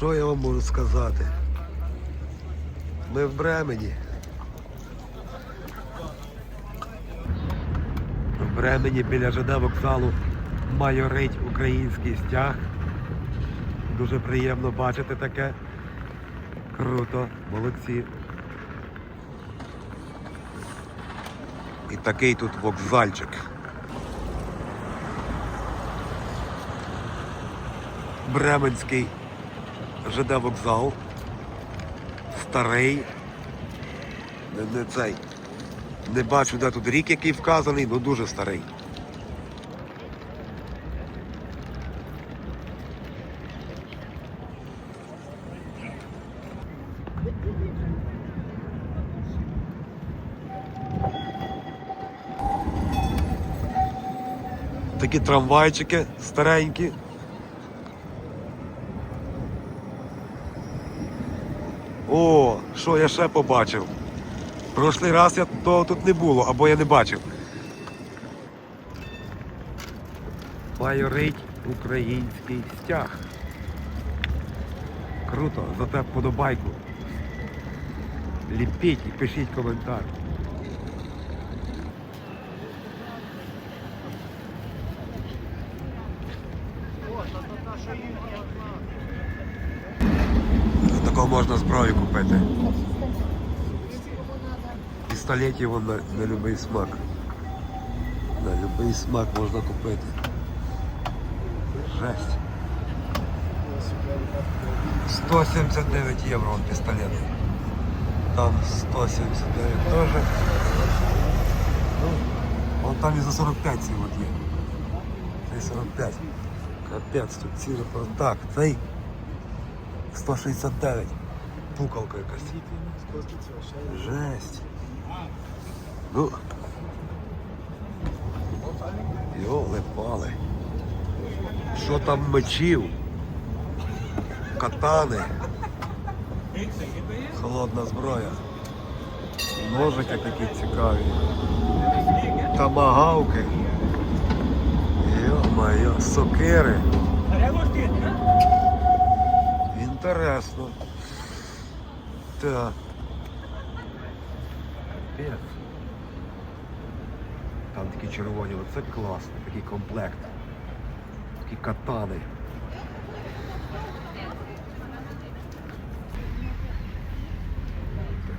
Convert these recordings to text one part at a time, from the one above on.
Що я вам можу сказати? Ми в Бремені. В Бремені біля ЖД вокзалу майорить український стяг. Дуже приємно бачити таке. Круто, молодці. І такий тут вокзальчик. Бременський ЖД вокзал. Старий. Не, не цей. Не бачу, де тут рік, який вказаний, але дуже старий. Такі трамвайчики старенькі. О, що я ще побачив? Прошлий раз я того тут не було, або я не бачив. Майорить український стяг. Круто, за те вподобайку. Ліпіть і пишіть коментар. Такого можна зброю купити. Пістолетів вон на, на будь-який смак. На будь-який смак можна купити. Жесть. 179 євро он пістолет. Там 179 теж. Ну, он там і за 45 ці от є. Цей 45. Капець, тут ціни про- Так, цей 169. Пукалка якась. Жесть. Ну. Йоли пали. Що там мечів? Катани. Холодна зброя. Ножики такі цікаві. Тамагавки. Йо-моє, сокири. Інтересно. Так. Там такі червоні, оце класно, такий комплект. Такі катани.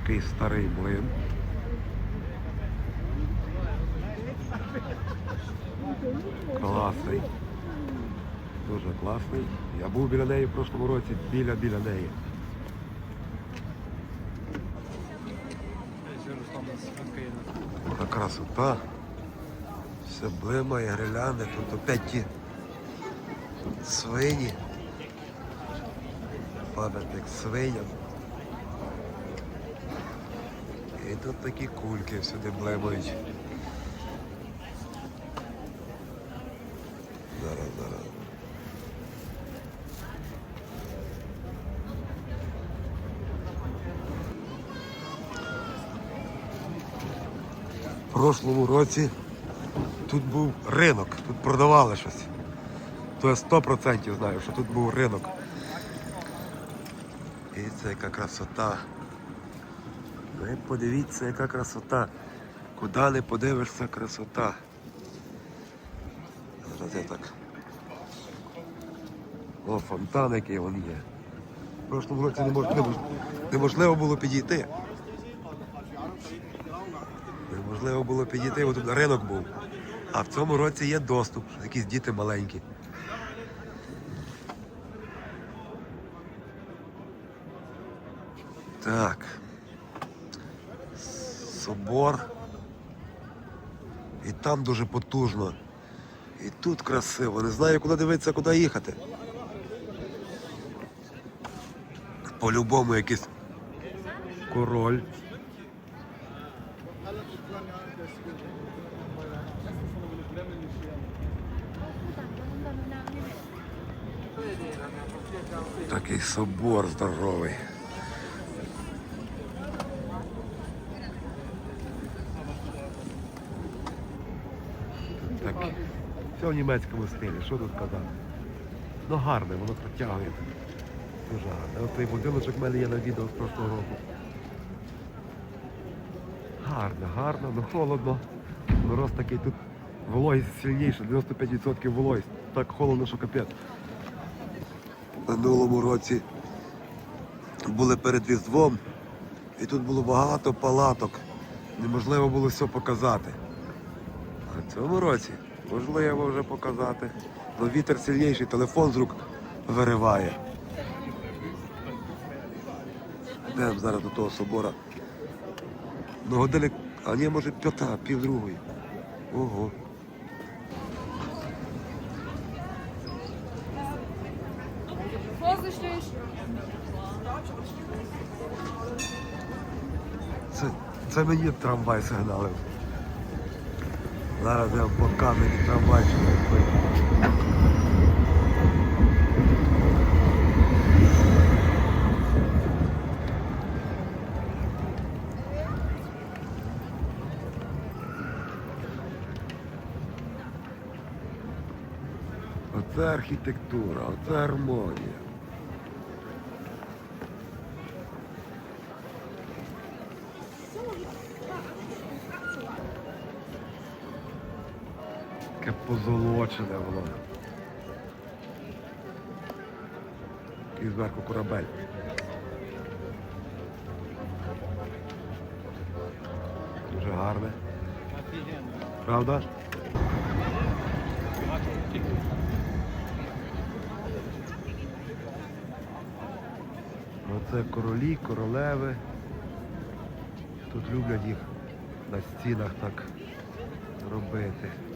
Такий старий млин. Класний. Дуже класний. Я був біля неї в прошлому році, біля біля неї. Така красота. Все блимає, грилянди, тут опять ті свині. Пам'ятник свиням. І тут такі кульки всюди блимають. Зараз, зараз. В прошлому році тут був ринок, тут продавали щось. То я 100% знаю, що тут був ринок. І це яка красота. Ви подивіться, яка красота. Куди не подивишся красота. Зараз я так. О, фонтан який він є. В прошлому році немож- немож- неможливо було підійти. Неможливо було підійти, бо тут ринок був. А в цьому році є доступ, якісь діти маленькі. Так. Собор. І там дуже потужно. І тут красиво. Не знаю, куди дивитися, куди їхати. По-любому якийсь король. Такий собор здоровий. Так, все в німецькому стилі, що тут казати? Ну гарне, воно протягує. Дуже гарно. Ось цей будиночок в мене є на відео з прошлого року. Гарно, гарно, ну холодно. Мороз такий тут вологість сильніша, 95% вологість. Так холодно, що капець. Минулому році були перед Різдвом, і тут було багато палаток. Неможливо було все показати. А в цьому році можливо вже показати. Но вітер сильніший, телефон з рук вириває. Йдемо зараз до того собора. Ну годинник, а ні, може п'ята, пів другої. Ого. Це, мені трамвай сигналив. Зараз я по камері трамвайчик. Оце архітектура, оце гармонія. Таке позолочене воно. І зверху корабель. Дуже гарне. Правда? Оце королі, королеви. Тут люблять їх на стінах так робити. –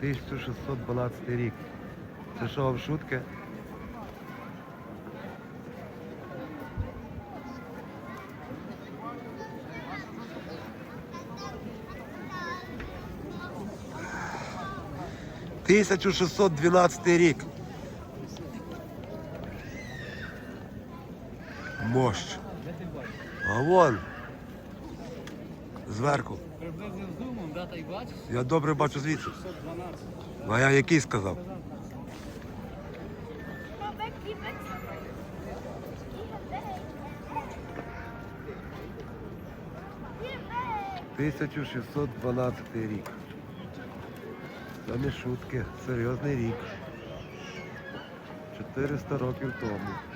1612 рік. Це що вам шутки? Тисячу шістсот дванадцятий рік. Мощ. А вон. Зверху. Приблизно з зумом, да, та й бачиш? Я добре бачу звідси. 612. А я який сказав? Тисячу 1612 рік. Це не шутки, серйозний рік. 400 років тому.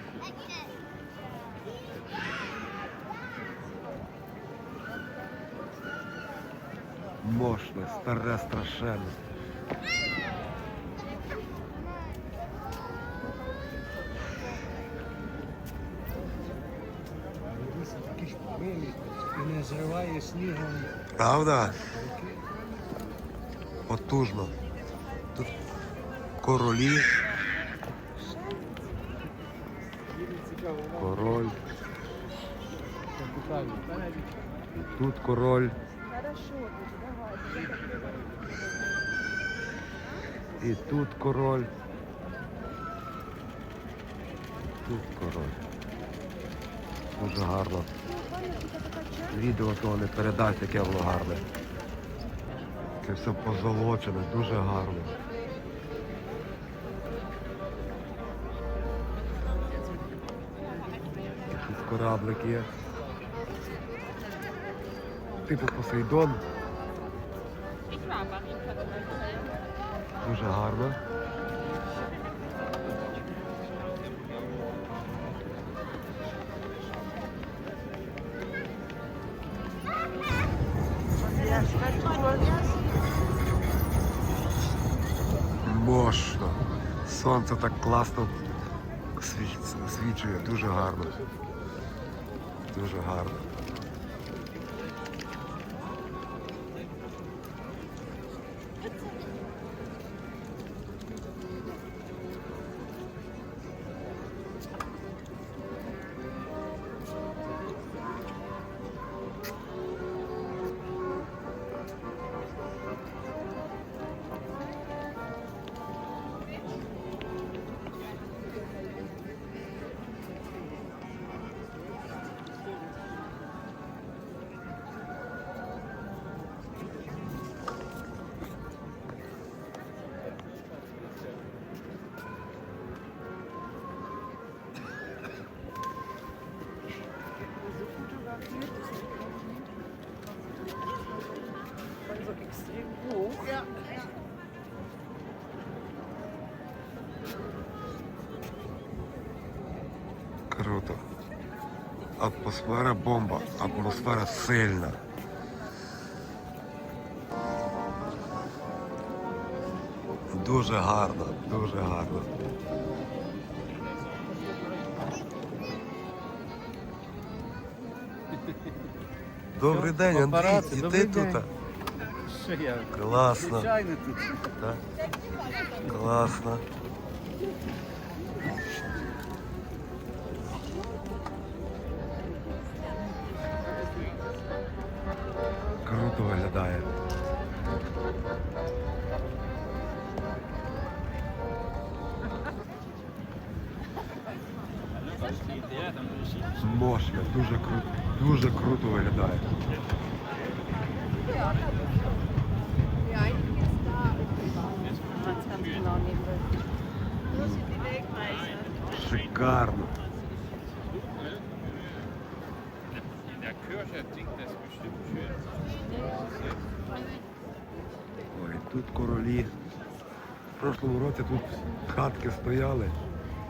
Мощне, старе, страшенне. І не зриває снігом. Правда? Потужно. Тут королі. Король. І тут король. І тут король. Тут король. Дуже гарно. Відео того не передасть, яке воно гарне. Це все позолочене, дуже гарно. Якийсь кораблик є. Типу Посейдон. Дуже гарно. Мощно. Сонце так класно світ- освічує, дуже гарно. Дуже гарно. таких слів двох. Круто. Атмосфера бомба, атмосфера сильна. Дуже гарно, дуже гарно. Добрий день, Андрій, і ти тут? Що я? Класно. Звичайно тут. Так? Класно. Круто виглядає. Мощно, дуже круто, дуже круто виглядає. Шикарно. Ой, тут королі. В прошлому році тут хатки стояли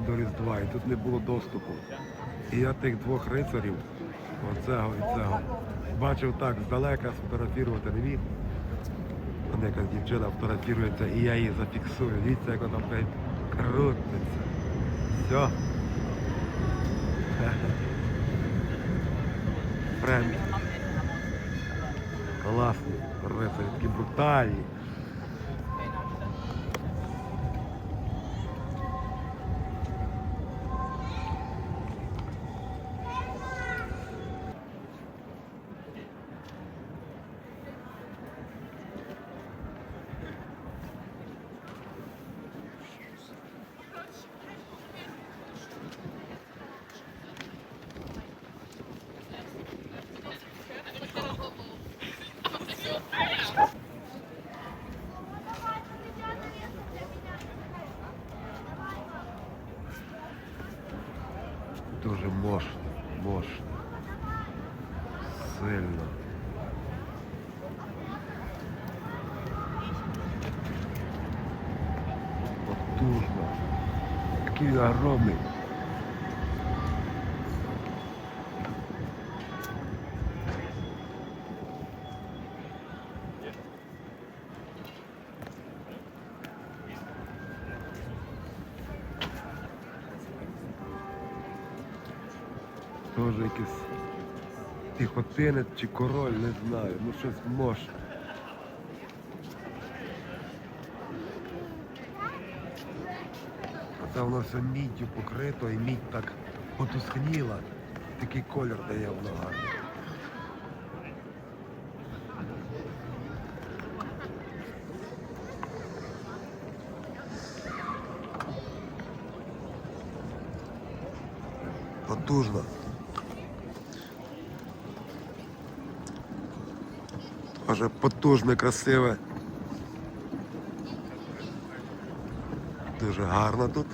до Різдва і тут не було доступу. І я тих двох рицарів, оцього і цього, бачив так здалека, сфотографувати не міг. Вона якась дівчина фотографується і я її зафіксую. Дивіться, як вона блядь, крутиться. Все. классный Класні рицарі, такі брутальні. Дуже мощно, мощно. Сильно. Потужно. Він огромний. Тоже якийсь піхотинець чи король, не знаю. Ну щось може. Оце воно все міддю покрито і мідь так потускніла. Такий колір дає воно гарний. Потужно. Тоже потужне, красиве. Дуже гарно тут.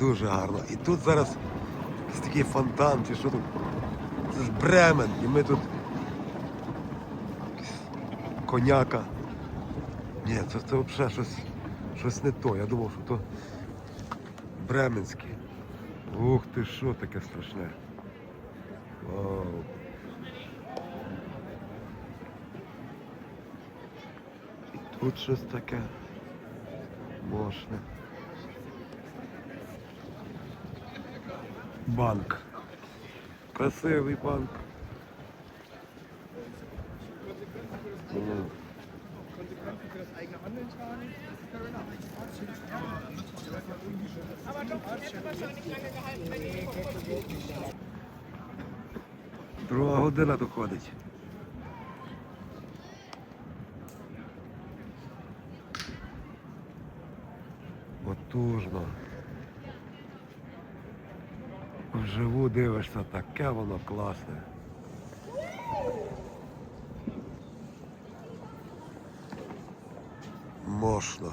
Дуже гарно. І тут зараз якийсь такий фонтан, чи що тут? Це ж Бремен. І ми тут коняка. Ні, це, це взагалі щось, щось не то. Я думав, що то Бременське. Ух ти, що таке страшне. Вау. І тут щось таке мощне. Банк. Красивий банк. Друга година доходить. Потужно. Вживу дивишся, таке воно класне. Мощно.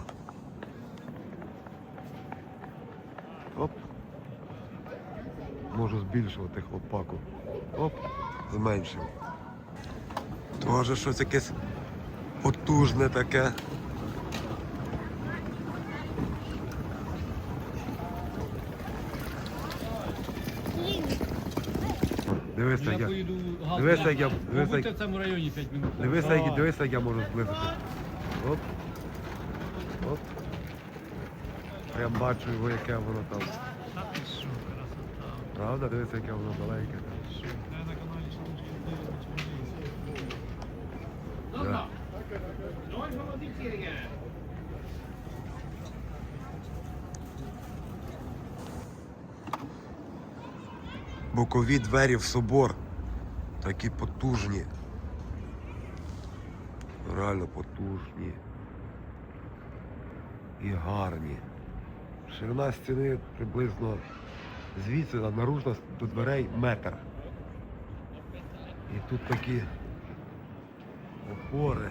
Оп. Можу збільшувати хлопаку. Оп, зменшив. Тоже щось якесь потужне таке. Дивися, Я як я. поїду газ. Дивися, як я- дивися, Побудьте в цьому районі 5 минут. Дивися, як, дивися, як я можу зблизити. Оп. Оп. Прям бачу його, яке воно там. Та ти що, красота. Правда? Дивися, яке воно маленьке. Що, я на каналі Шалунчик дивлюсь, Да. Бокові двері в собор. Такі потужні. Реально потужні. І гарні. Ширина стіни приблизно звідси наружна до дверей метр. І тут такі опори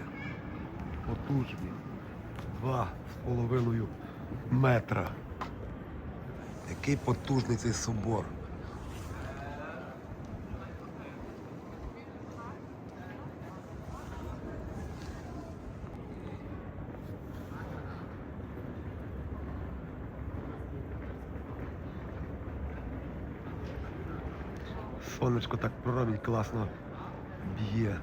потужні. Два з половиною метра. Який потужний цей собор. Сонечко так проробить класно б'є.